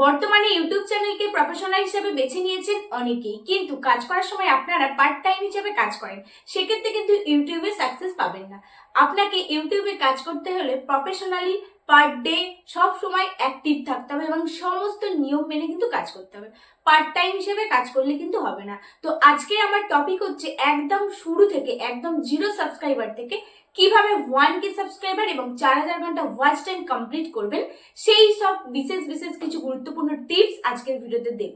বর্তমানে ইউটিউব চ্যানেলকে প্রফেশনাল হিসেবে বেছে নিয়েছেন অনেকেই। কিন্তু কাজ করার সময় আপনারা পার্ট টাইম হিসেবে কাজ করেন। সেক্ষেত্রে কিন্তু ইউটিউবে সাকসেস পাবেন না। আপনাকে ইউটিউবে কাজ করতে হলে প্রফেশনালি পার ডে সব সময় অ্যাক্টিভ থাকতে হবে এবং সমস্ত নিয়ম মেনে কিন্তু কাজ করতে হবে। পার্ট টাইম হিসেবে কাজ করলে কিন্তু হবে না। তো আজকে আমার টপিক হচ্ছে একদম শুরু থেকে, একদম জিরো সাবস্ক্রাইবার থেকে কীভাবে ওয়ান কে সাবস্ক্রাইবার এবং চার হাজার ঘণ্টা ওয়াচ টাইম কমপ্লিট করবেন, সেই সব বিশেষ বিশেষ কিছু গুরুত্বপূর্ণ টিপস আজকের ভিডিওতে দেব।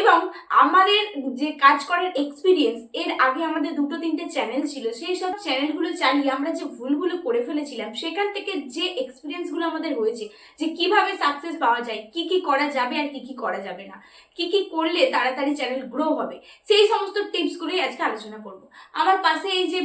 এবং আমাদের যে কাজ করার এক্সপিরিয়েন্স এর আগে আমাদের দুটো, তিনটে চ্যানেল ছিল, সেই সব চ্যানেলগুলো চালিয়ে আমরা যে ভুলগুলো করে ফেলেছিলাম, সেখান থেকে যে এক্সপিরিয়েন্সগুলো আমাদের হয়েছে, যে কীভাবে সাকসেস পাওয়া যায়, কি কি করা যাবে আর কি কি করা যাবে না, কি কি করলে তাড়াতাড়ি চ্যানেল গ্রো হবে। সেই সমস্ত টিপসগুলোই আজকে আলোচনা করব। আমার পাশে এই যে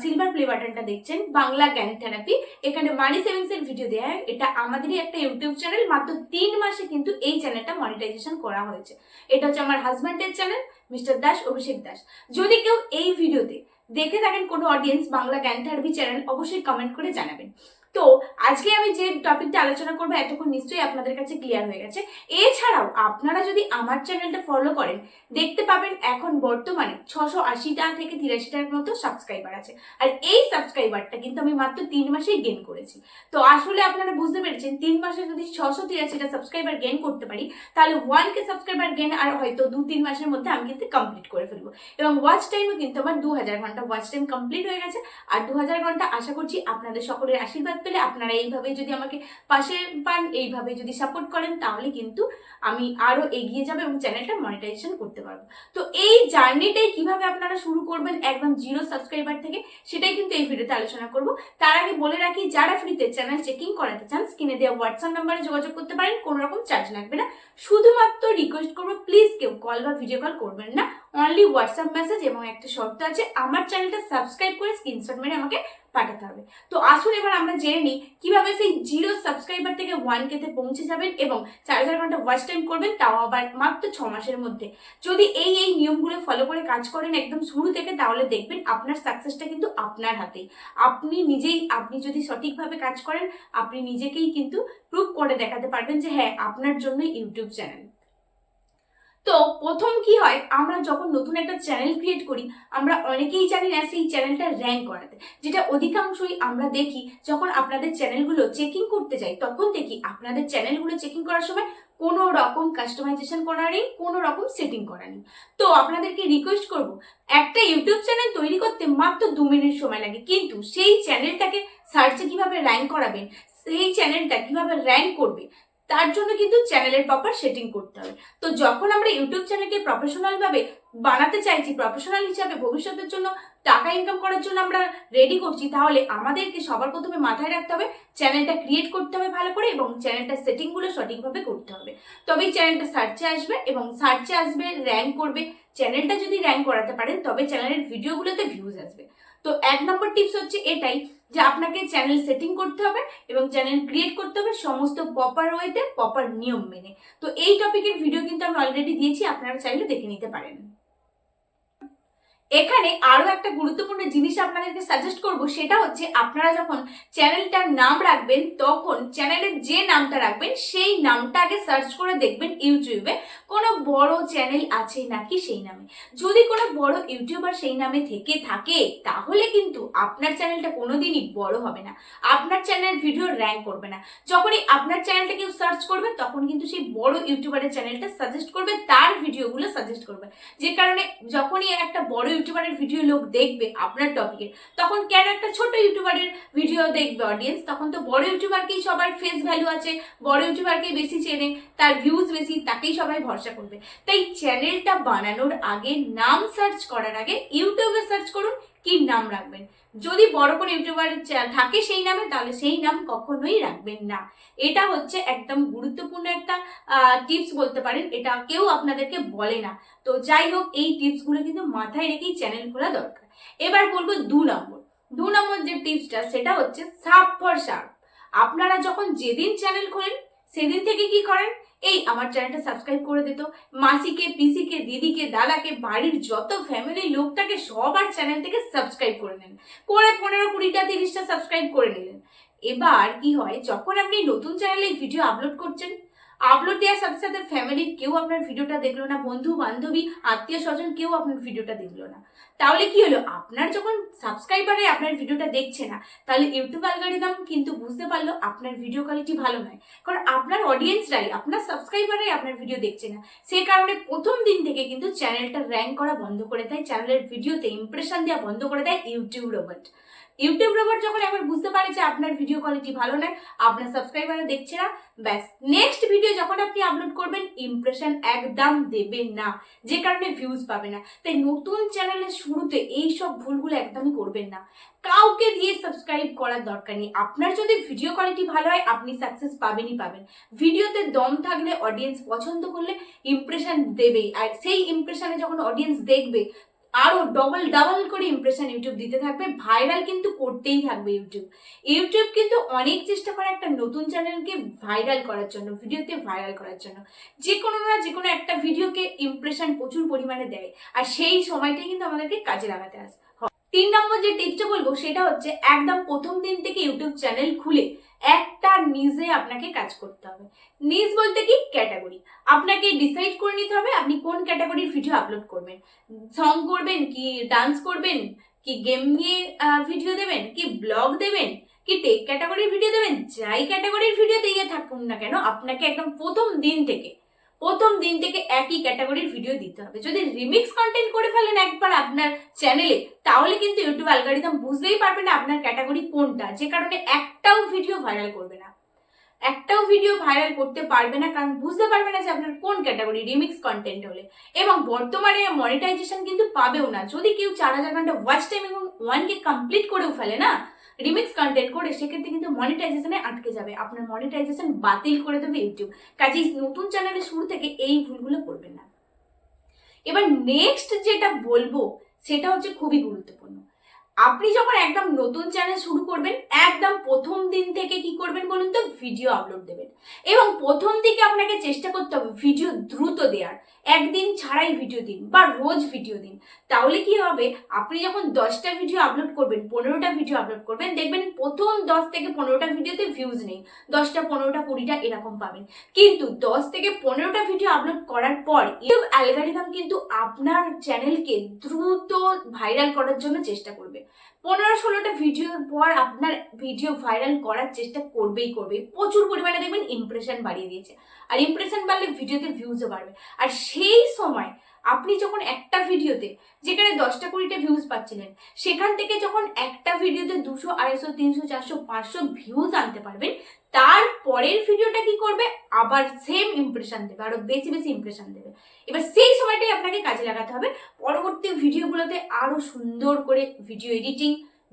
সিলভার প্লে বাটনটা দেখছেন, বাংলা জ্ঞান থেরাপি এখানে মানি সেভিংস এর ভিডিও দেওয়া হয়। এটা আমাদেরই একটা ইউটিউব চ্যানেল মাত্র তিন মাসে কিন্তু এই চ্যানেলটা মনিটাইজেশন করা হয়েছে। এটা হচ্ছে আমার হাজব্যান্ডের চ্যানেল মিস্টার দাস, অভিষেক দাস। যদি কেউ এই ভিডিওতে দেখে থাকেন কোনো অডিয়েন্স বাংলা জ্ঞান থেরাপি চ্যানেল অবশ্যই কমেন্ট করে জানাবেন। তো আজকে আমি যে টপিকটা আলোচনা করব, এতক্ষণ নিশ্চয়ই আপনাদের কাছে ক্লিয়ার হয়ে গেছে। এছাড়াও আপনারা যদি আমার চ্যানেলটা ফলো করেন, দেখতে পাবেন এখন বর্তমানে ছশো আশিটা থেকে তিরাশিটার মতো সাবস্ক্রাইবার আছে। আর এই সাবস্ক্রাইবারটা কিন্তু আমি মাত্র তিন মাসেই গেন করেছি। তো আসলে আপনারা বুঝতে পেরেছেন, তিন মাসে যদি ছশো তিরাশিটা সাবস্ক্রাইবার গেন করতে পারি, তাহলে ওয়ান কে সাবস্ক্রাইবার গেন আর হয়তো দু তিন মাসের মধ্যে আমি কিন্তু কমপ্লিট করে ফেলব। এবং ওয়াচ টাইমও কিন্তু আমার দু হাজার ঘণ্টা ওয়াচ টাইম কমপ্লিট হয়ে গেছে। আর দু হাজার ঘণ্টা আশা করছি আপনাদের সকলের আশীর্বাদ পেলে আপনারা এইভাবে যদি আমাকে পাশে পান, এইভাবে যদি সাপোর্ট করেন, তাহলে কিন্তু আমি আরও এগিয়ে যাব এবং চ্যানেলটা মনিটাইজেশন করতে পারব। তো এই জার্নিটাই কীভাবে আপনারা শুরু করবেন একদম জিরো সাবস্ক্রাইবার থেকে, সেটাই কিন্তু এই ভিডিওতে আলোচনা করব। তার আগে বলে রাখি, যারা ফ্রিতে চ্যানেল চেকিং করাতে চান স্ক্রিনে দেওয়া হোয়াটসঅ্যাপ নাম্বারে যোগাযোগ করতে পারেন, কোনো রকম চার্জ লাগবে না। শুধুমাত্র রিকোয়েস্ট করব প্লিজ কেউ কল বা ভিডিও কল করবেন না। অনলি হোয়াটসঅ্যাপ মেসেজ এবং একটা শর্ত আছে, আমার চ্যানেলটা সাবস্ক্রাইব করে স্ক্রিনশট মেরে আমাকে পাঠাতে হবে। তো আসুন এবার আমরা জেনে নিই কীভাবে সেই জিরো সাবস্ক্রাইবার থেকে ওয়ান কেতে পৌঁছে যাবেন এবং চার হাজার ঘণ্টা ওয়াচ টাইম করবেন, তাও আবার মাত্র ছ মাসের মধ্যে। যদি এই এই নিয়মগুলো ফলো করে কাজ করেন একদম শুরু থেকে, তাহলে দেখবেন আপনার সাকসেসটা কিন্তু আপনার হাতেই আপনি নিজেই, আপনি যদি সঠিকভাবে কাজ করেন, আপনি নিজেকেই কিন্তু প্রুভ করে দেখাতে পারবেন যে হ্যাঁ আপনার জন্য ইউটিউব চ্যানেল তো প্রথম কি হয়, আমরা যখন নতুন একটা চ্যানেল ক্রিয়েট করি, আমরা অনেকেই জানি না সেই চ্যানেলটা র্যাঙ্ক করাতে। যেটা অধিকাংশই আমরা দেখি, যখন আপনাদের চ্যানেলগুলো চেকিং করতে যাই, তখন দেখি আপনাদের চ্যানেলগুলো চেকিং করার সময় কোনো রকম কাস্টমাইজেশন করা নেই, কোনো রকম সেটিং করা নেই। তো আপনাদেরকে রিকোয়েস্ট করব, একটা ইউটিউব চ্যানেল তৈরি করতে মাত্র দু মিনিট সময় লাগে, কিন্তু সেই চ্যানেলটাকে সার্চে কীভাবে র্যাঙ্ক করাবেন, সেই চ্যানেলটা কীভাবে র্যাঙ্ক করবে তার জন্য কিন্তু চ্যানেলের প্রপার সেটিং করতে হবে। তো যখন আমরা ইউটিউব চ্যানেলকে প্রফেশনাল ভাবে বানাতে চাইছি প্রফেশনাল হিসাবে ভবিষ্যতের জন্য টাকা ইনকাম করার জন্য আমরা রেডি করছি, তাহলে আমাদেরকে সবার প্রথমে মাথায় রাখতে হবে, চ্যানেলটা ক্রিয়েট করতে হবে ভালো করে এবং চ্যানেলটার সেটিংগুলো সঠিকভাবে করতে হবে। তবেই চ্যানেলটা সার্চে আসবে এবং সার্চে আসবে র্যাঙ্ক করবে। চ্যানেলটা যদি র্যাঙ্ক করাতে পারেন, তবে চ্যানেলের ভিডিওগুলোতে ভিউজ আসবে। তো এক নম্বর টিপস হচ্ছে এটাই যে আপনাকে চ্যানেল সেটিং করতে হবে এবং চ্যানেল ক্রিয়েট করতে হবে সমস্ত প্রপার ওয়েতে প্রপার নিয়ম মেনে। তো এই টপিকের ভিডিও কিন্তু আমি অলরেডি দিয়েছি, আপনারা চাইলে দেখে নিতে পারেন। এখানে আরও একটা গুরুত্বপূর্ণ জিনিস আপনাদেরকে সাজেস্ট করব, সেটা হচ্ছে আপনারা যখন চ্যানেলটার নাম রাখবেন, তখন চ্যানেলের যে নামটা রাখবেন, সেই নামটা আগে সার্চ করে দেখবেন ইউটিউবে। কোনো বড় চ্যানেল আছে নাকি সেই নামে। যদি কোনো বড় ইউটিউবার সেই নামে থেকে থাকে, তাহলে কিন্তু আপনার চ্যানেলটা কোনোদিনই বড় হবে না। আপনার চ্যানেলের ভিডিও র্যাঙ্ক করবে না। যখনই আপনার চ্যানেলটা কেউ সার্চ করবে, তখন কিন্তু সেই বড় ইউটিউবারের চ্যানেলটা সাজেস্ট করবে, তার ভিডিওগুলো সাজেস্ট করবে। যে কারণে যখনই একটা বড় ইউটিউবারের ভিডিও লোক দেখবে আপনার টপিকে তখন কেন একটা ছোট ইউটিউবারের ভিডিও দেখবে অডিয়েন্স তখন তো বড় ইউটিউবারকেই সবার ফেস ভ্যালু আছে, বড় ইউটিউবারকেই বেশি চেনে, তার ভিউজ বেশি, তাকেই সবাই ভরসা করবে। তাই চ্যানেলটা বানানোর আগে নাম সার্চ করার আগে ইউটিউবে সার্চ করুন কি নাম রাখবেন? যদি বড় কোনো ইউটিউবার থাকে সেই নামে, তাহলে সেই নাম কখনোই রাখবেন না। এটা হচ্ছে একদম গুরুত্বপূর্ণ একটা টিপস বলতে পারেন। এটা কেউ আপনাদেরকে বলে না। তো যাই হোক, এই টিপসগুলো কিন্তু মাথায় রেখেই চ্যানেল খোলা দরকার। এবার বলব দু নম্বর। দু নম্বর যে টিপসটা, সেটা হচ্ছে সাপ ফর সাপ। আপনারা যখন যেদিন চ্যানেল খোলেন, সেদিন থেকে কি করেন? এই আমার চ্যানেলটা সাবস্ক্রাইব করে দিত মাসিকে, পিসিকে, দিদিকে, দাদাকে, বাড়ির যত ফ্যামিলি লোকটাকে সবার চ্যানেল থেকে সাবস্ক্রাইব করে নেন। করে পনেরো কুড়িটা, তিরিশটা সাবস্ক্রাইব করে নিলেন। এবার কি হয়, যখন আপনি নতুন চ্যানেলে ভিডিও আপলোড করছেন আপলোড দেওয়ার সাথে সাথে ফ্যামিলির কেউ আপনার ভিডিওটা দেখল না বন্ধু বান্ধবী আত্মীয় স্বজন কেউ আপনার ভিডিওটা দেখল না। তাহলে কি হলো? আপনার যখন সাবস্ক্রাইবারে আপনার ভিডিওটা দেখছে না, তাহলে ইউটিউব অ্যালগোরিদম কিন্তু বুঝতে পারল আপনার ভিডিও কোয়ালিটি ভালো নয়। কারণ আপনার অডিয়েন্সরাই আপনার সাবস্ক্রাইবারাই আপনার ভিডিও দেখছে না। সে কারণে প্রথম দিন থেকে কিন্তু চ্যানেলটা র্যাঙ্ক করা বন্ধ করে দেয় চ্যানেলের ভিডিওতে ইমপ্রেশন দেওয়া বন্ধ করে দেয় ইউটিউব রোবট ইউটিউব রোবট যখন একবার বুঝতে পারে যে আপনার ভিডিও কোয়ালিটি ভালো নয়, আপনার সাবস্ক্রাইবাররা দেখছে না, ব্যাস। নেক্সট ভিডিও যখন আপনি আপলোড করবেন ইমপ্রেশন একদম দেবেন না। যে কারণে ভিউজ পাবে না। তাই নতুন চ্যানেলের শুরুতে এই সব ভুলগুলো একদমই করবেন না। কাউকে দিয়ে সাবস্ক্রাইব করার দরকার নেই। আপনার যদি ভিডিও কোয়ালিটি ভালো হয়, আপনি সাকসেস পাবেনই পাবেন। ভিডিওতে দম থাকলে অডিয়েন্স পছন্দ করলে ইমপ্রেশন দেবেই। আর সেই ইমপ্রেশনে যখন অডিয়েন্স দেখবে আরও ডবল ডাবল করে ইমপ্রেশন ইউটিউব দিতে থাকবে। ভাইরাল কিন্তু করতেই থাকবে ইউটিউব ইউটিউব কিন্তু অনেক চেষ্টা করে একটা নতুন চ্যানেলকে ভাইরাল করার জন্য, ভিডিওতে ভাইরাল করার জন্য। যে কোনো না যে কোনো একটা ভিডিওকে ইমপ্রেশন প্রচুর পরিমাণে দেয়। আর সেই সময়টাই কিন্তু আমাদেরকে কাজে লাগাতে আসে তিন নম্বর যে টিপসটা বলব, সেটা হচ্ছে একদম প্রথম দিন থেকে ইউটিউব চ্যানেল খুলে একটা নিজে আপনাকে কাজ করতে হবে। নিজ বলতে কি? ক্যাটাগরি আপনাকে ডিসাইড করে নিতে হবে আপনি কোন ক্যাটাগরির ভিডিও আপলোড করবেন। সং করবেন কি ডান্স করবেন? কি গেম নিয়ে ভিডিও দেবেন? কি ব্লগ দেবেন? কি টেক ক্যাটাগরির ভিডিও দেবেন? যাই ক্যাটাগরির ভিডিও দিয়ে থাকুন না কেন, আপনাকে একদম প্রথম দিন থেকে প্রথম দিন থেকে একই ক্যাটাগরির ভিডিও দিতে হবে। যদি রিমিক্স কন্টেন্ট করে ফেলেন একবার আপনার চ্যানেলে তাহলে কিন্তু ইউটিউব অ্যালগোরিদম বুঝতেই পারবে না আপনার ক্যাটাগরি কোনটা। যে কারণে একটাও ভিডিও ভাইরাল করবে না। একটাও ভিডিও ভাইরাল করতে পারবে না, কারণ বুঝতে পারবে না যে আপনার কোন ক্যাটাগরি রিমিক্স কন্টেন্ট হলে। এবং বর্তমানে মনিটাইজেশন কিন্তু পাবেও না। যদি কেউ চার হাজার ঘণ্টা ওয়াচ টাইম এবং ওয়ানকে কমপ্লিট করেও ফেলে না রিমিক্স কন্টেন্ট করে সেক্ষেত্রে কিন্তু মনিটাইজেশনে আটকে যাবে। আপনার মনিটাইজেশন বাতিল করে দেবে ইউটিউব কাজেই নতুন চ্যানেলের শুরু থেকে এই ভুলগুলো করবেন না। এবার নেক্সট যেটা বলব, সেটা হচ্ছে খুবই গুরুত্বপূর্ণ। আপনি যখন একদম নতুন চ্যানেল শুরু করবেন, একদম প্রথম দিন থেকে কি করবেন বলুন তো? ভিডিও আপলোড দেবেন। এবং প্রথম দিকে আপনাকে চেষ্টা করতে হবে ভিডিও দ্রুত দেওয়ার। একদিন ছাড়াই ভিডিও দিন বা রোজ ভিডিও দিন। তাহলে কি হবে? আপনি যখন দশটা ভিডিও আপলোড করবেন, পনেরোটা ভিডিও আপলোড করবেন, দেখবেন প্রথম দশ থেকে পনেরোটা ভিডিওতে ভিউজ নেই। দশটা, পনেরোটা, কুড়িটা এরকম পাবেন। কিন্তু দশ থেকে পনেরোটা ভিডিও আপলোড করার পর ইউটিউব অ্যালগারিদম কিন্তু আপনার চ্যানেলকে দ্রুত ভাইরাল করার জন্য চেষ্টা করবে। পনেরো ষোলোটা ভিডিওর পর আপনার ভিডিও ভাইরাল করার চেষ্টা করবেই করবে। প্রচুর পরিমাণে দেখবেন ইমপ্রেশন বাড়িয়ে দিয়েছে। আর ইমপ্রেশন বাড়লে ভিডিওতে ভিউজও বাড়বে। আর সেই সময় আপনি যখন একটা ভিডিওতে, যেখানে দশটা কুড়িটা ভিউজ পাচ্ছিলেন, সেখান থেকে যখন একটা ভিডিওতে দুশো, আড়াইশো, তিনশো, চারশো, পাঁচশো ভিউজ আনতে পারবেন, তার পরের ভিডিওটা কি করবে? আবার সেম ইমপ্রেশন দেবে, আরও বেশি বেশি ইমপ্রেশন দেবে। এবার সেই সময়টাই আপনাকে কাজে লাগাতে হবে। পরবর্তী ভিডিওগুলোতে আরও সুন্দর করে ভিডিও এডিটিং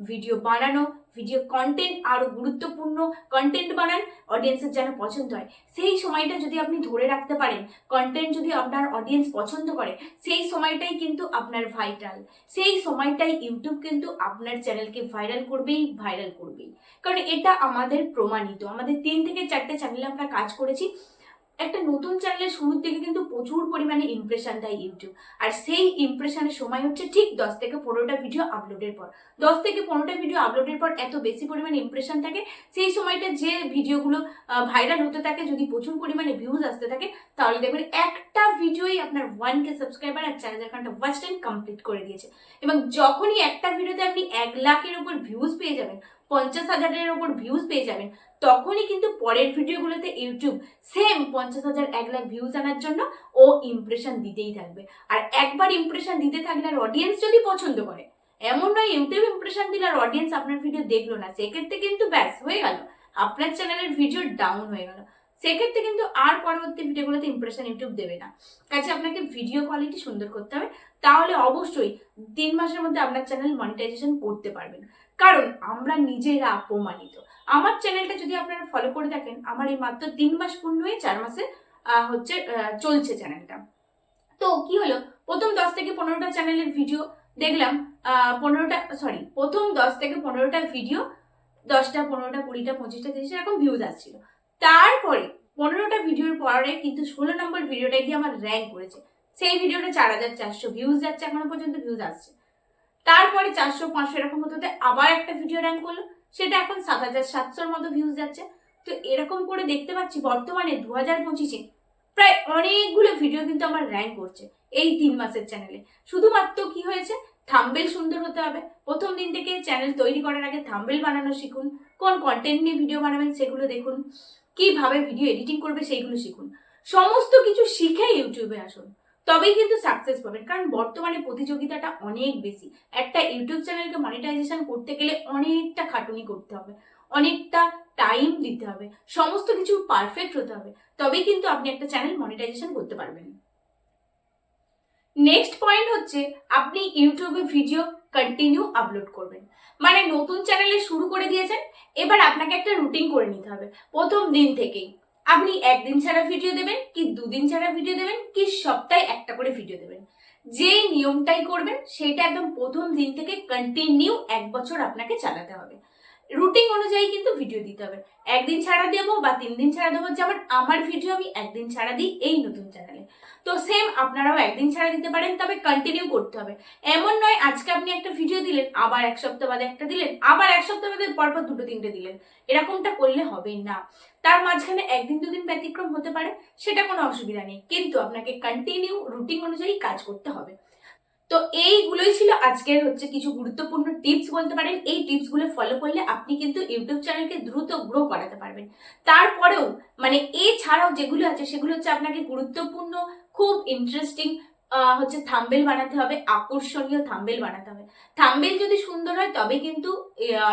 ভিডিও বানানো ভিডিও কন্টেন্ট আরও গুরুত্বপূর্ণ কন্টেন্ট বানান অডিয়েন্সের যেন পছন্দ হয়। সেই সময়টা যদি আপনি ধরে রাখতে পারেন কন্টেন্ট যদি আপনার অডিয়েন্স পছন্দ করে, সেই সময়টাই কিন্তু আপনার ভাইটাল সেই সময়টাই ইউটিউব কিন্তু আপনার চ্যানেলকে ভাইরাল করবেই ভাইরাল করবেই। কারণ এটা আমাদের প্রমাণিত। আমাদের তিন থেকে চারটে চ্যানেলে আমরা কাজ করেছি। একটা নতুন চ্যানেলের শুরুর থেকে কিন্তু প্রচুর পরিমাণে ইমপ্রেশন দেয় ইউটিউব আর সেই ইমপ্রেশনের সময় হচ্ছে ঠিক দশ থেকে পনেরোটা ভিডিও আপলোডের পর। দশ থেকে পনেরোটা ভিডিও আপলোডের পর এত বেশি পরিমাণে ইমপ্রেশন থাকে, সেই সময়টা যে ভিডিওগুলো ভাইরাল হতে থাকে, যদি প্রচুর পরিমাণে ভিউজ আসতে থাকে, তাহলে দেখবেন একটা ভিডিওই আপনার ওয়ান কে সাবস্ক্রাইবার আর চার হাজার ঘণ্টা ওয়াচ টাইম কমপ্লিট করে দিয়েছে। এবং যখনই একটা ভিডিওতে আপনি এক লাখের উপর ভিউজ পেয়ে যাবেন পঞ্চাশ হাজারের ওপর ভিউজ পেয়ে যাবেন। তখনই কিন্তু পরের ভিডিওগুলোতে ইউটিউব সেম পঞ্চাশ হাজার এক লাখ ভিউজ আনার জন্য ও ইমপ্রেশন দিতেই থাকবে। আর একবার ইমপ্রেশন দিতে থাকলে আর অডিয়েন্স যদি পছন্দ করে, এমন নয় ইউটিউব ইমপ্রেশন দিলে আর অডিয়েন্স আপনার ভিডিও দেখল না। সেক্ষেত্রে কিন্তু ব্যাস, হয়ে গেল। আপনার চ্যানেলের ভিডিও ডাউন হয়ে গেল। সেক্ষেত্রে কিন্তু আর পরবর্তী ভিডিওগুলোতে ইমপ্রেশন ইউটিউব দেবে না। কাছে আপনাকে ভিডিও কোয়ালিটি সুন্দর করতে হবে। তাহলে অবশ্যই তিন মাসের মধ্যে আপনার চ্যানেল মনিটাইজেশন করতে পারবেন। কারণ আমরা নিজেরা অপমানিত। আমার চ্যানেলটা যদি আপনারা ফলো করে থাকেন, আমার এই মাত্র তিন মাস পূর্ণ হয়ে চার মাসে হচ্ছে চলছে চ্যানেলটা তো কি হলো? প্রথম দশ থেকে পনেরোটা চ্যানেলের ভিডিও দেখলাম পনেরোটা সরি প্রথম দশ থেকে পনেরোটা ভিডিও দশটা, পনেরোটা, কুড়িটা, পঁচিশটা, তিরিশটা এরকম ভিউজ আসছিল। তারপরে পনেরোটা ভিডিওর পরে কিন্তু ষোলো নম্বর ভিডিওটা গিয়ে আমার র্যাঙ্ক করেছে। সেই ভিডিওটা চার হাজার চারশো ভিউজ যাচ্ছে, এখনও পর্যন্ত ভিউজ আসছে। তারপরে চারশো পাঁচশো এরকম হতে আবার একটা ভিডিও র্যাঙ্ক করল। সেটা এখন সাত হাজার সাতশোর মতো ভিউজ যাচ্ছে। তো এরকম করে দেখতে পাচ্ছি বর্তমানে দু হাজার পঁচিশে প্রায় অনেকগুলো ভিডিও কিন্তু আমার র্যাঙ্ক করছে এই তিন মাসের চ্যানেলে শুধুমাত্র কি হয়েছে? থাম্বেল সুন্দর হতে হবে। প্রথম দিন থেকে চ্যানেল তৈরি করার আগে থাম্বেল বানানো শিখুন। কোন কন্টেন্ট নিয়ে ভিডিও বানাবেন সেগুলো দেখুন। কীভাবে ভিডিও এডিটিং করবে সেইগুলো শিখুন। সমস্ত কিছু শিখে ইউটিউবে আসুন। তবেই কিন্তু সাকসেস পাবেন কারণ বর্তমানে প্রতিযোগিতাটা অনেক বেশি। একটা ইউটিউব চ্যানেলকে মনিটাইজেশন করতে গেলে অনেকটা খাটুনি করতে হবে। অনেকটা টাইম দিতে হবে। সমস্ত কিছু পারফেক্ট হতে হবে। তবেই কিন্তু আপনি একটা চ্যানেল মনিটাইজেশন করতে পারবেন। নেক্সট পয়েন্ট হচ্ছে, আপনি ইউটিউবে ভিডিও কন্টিনিউ আপলোড করবেন। মানে নতুন চ্যানেলে শুরু করে দিয়েছেন, এবার আপনাকে একটা রুটিন করে নিতে হবে। প্রথম দিন থেকেই। আপনি একদিন ছাড়া ভিডিও দেবেন, কি দুদিন ছাড়া ভিডিও দেবেন, কি সপ্তাহে একটা করে ভিডিও দেবেন। যেই নিয়মটাই করবেন, সেটা একদম প্রথম দিন থেকে কন্টিনিউ এক বছর আপনাকে চালাতে হবে। রুটিন অনুযায়ী কিন্তু ভিডিও দিতে হবে। একদিন ছাড়া দেবো বা তিন দিন ছাড়া দেবো, যেমন আমার ভিডিও আমি একদিন ছাড়া দিই এই নতুন চ্যানেলে তো সেম আপনারাও একদিন ছাড়া দিতে পারেন, তবে কন্টিনিউ করতে হবে। এমন নয়, আজকে আপনি একটা ভিডিও দিলেন, আবার এক সপ্তাহ বাদে একটা দিলেন, আবার এক সপ্তাহ বাদে পরপর দুটো তিনটে দিলেন। এরকমটা করলে হবে না। তার মাঝখানে একদিন দুদিন ব্যতিক্রম হতে পারে, সেটা কোনো অসুবিধা নেই। কিন্তু আপনাকে কন্টিনিউ রুটিন অনুযায়ী কাজ করতে হবে। তো এইগুলোই ছিল আজকের হচ্ছে কিছু গুরুত্বপূর্ণ টিপস বলতে পারেন। এই টিপসগুলো ফলো করলে আপনি কিন্তু ইউটিউব চ্যানেলকে দ্রুত গ্রো করাতে পারবেন। তারপরেও মানে এছাড়াও যেগুলো আছে, সেগুলো হচ্ছে আপনাকে গুরুত্বপূর্ণ খুব ইন্টারেস্টিং হচ্ছে থাম্বেল বানাতে হবে, আকর্ষণীয় থাম্বেল বানাতে হবে। থাম্বেল যদি সুন্দর হয়, তবে কিন্তু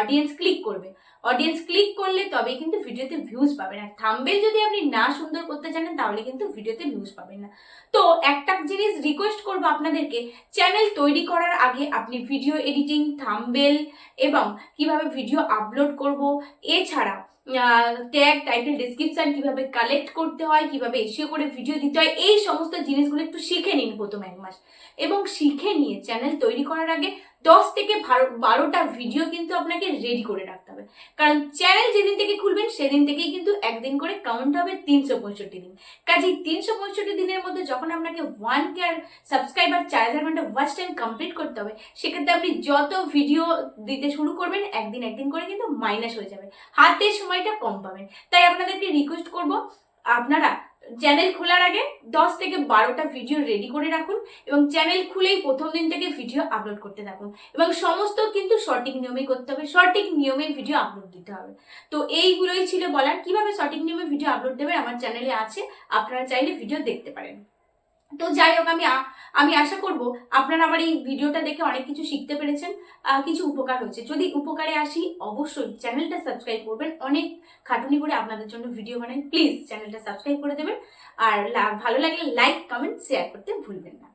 অডিয়েন্স ক্লিক করবে। অডিয়েন্স ক্লিক করলে তবে কিন্তু ভিডিওতে ভিউজ পাবেন। আর থাম্বেল যদি আপনি না সুন্দর করতে জানেন, তাহলে কিন্তু ভিডিওতে ভিউজ পাবেন না। তো একটা জিনিস রিকোয়েস্ট করব আপনাদেরকে চ্যানেল তৈরি করার আগে আপনি ভিডিও এডিটিং থাম্বেল এবং কীভাবে ভিডিও আপলোড করব এছাড়া ট্যাগ টাইটেল ডিসক্রিপশন কীভাবে কালেক্ট করতে হয়, কীভাবে এসিও করে ভিডিও দিতে হয়, এই সমস্ত জিনিসগুলো একটু শিখে নিন প্রথম এক মাস। এবং শিখে নিয়ে চ্যানেল তৈরি করার আগে দশ থেকে বারোটা ভিডিও কিন্তু আপনাকে রেডি করে রাখতে হবে। কারণ চ্যানেল যেদিন থেকে খুলবেন, সেদিন থেকেই কিন্তু একদিন করে কাউন্ট হবে তিনশো পঁয়ষট্টি দিন। কাজে তিনশো পঁয়ষট্টি দিনের মধ্যে যখন আপনাকে ওয়ান কেয়ার সাবস্ক্রাইবার চার হাজার ঘণ্টা ওয়াচ টাইম কমপ্লিট করতে হবে, সেক্ষেত্রে আপনি যত ভিডিও দিতে শুরু করবেন, একদিন একদিন করে কিন্তু মাইনাস হয়ে যাবে। হাতে সময়টা কম পাবেন। তাই আপনাদেরকে রিকোয়েস্ট করব, আপনারা চ্যানেল খোলার আগে দশ থেকে বারোটা ভিডিও রেডি করে রাখুন এবং চ্যানেল খুলেই প্রথম দিন থেকে ভিডিও আপলোড করতে থাকুন। এবং সমস্ত কিন্তু সঠিক নিয়মেই করতে হবে, সঠিক নিয়মে ভিডিও আপলোড দিতে হবে। তো এইগুলোই ছিল বলার। কীভাবে সঠিক নিয়মে ভিডিও আপলোড দেবে আমার চ্যানেলে আছে, আপনারা চাইলে ভিডিও দেখতে পারেন। তো যাই হোক, আমি আমি আশা করব আপনারা আমার এই ভিডিওটা দেখে অনেক কিছু শিখতে পেরেছেন কিছু উপকার হয়েছে। যদি উপকারে আসি, অবশ্যই চ্যানেলটা সাবস্ক্রাইব করবেন। অনেক খাটুনি করে আপনাদের জন্য ভিডিও বানাই। প্লিজ চ্যানেলটা সাবস্ক্রাইব করে দেবেন। আর ভালো লাগলে লাইক, কমেন্ট, শেয়ার করতে ভুলবেন না।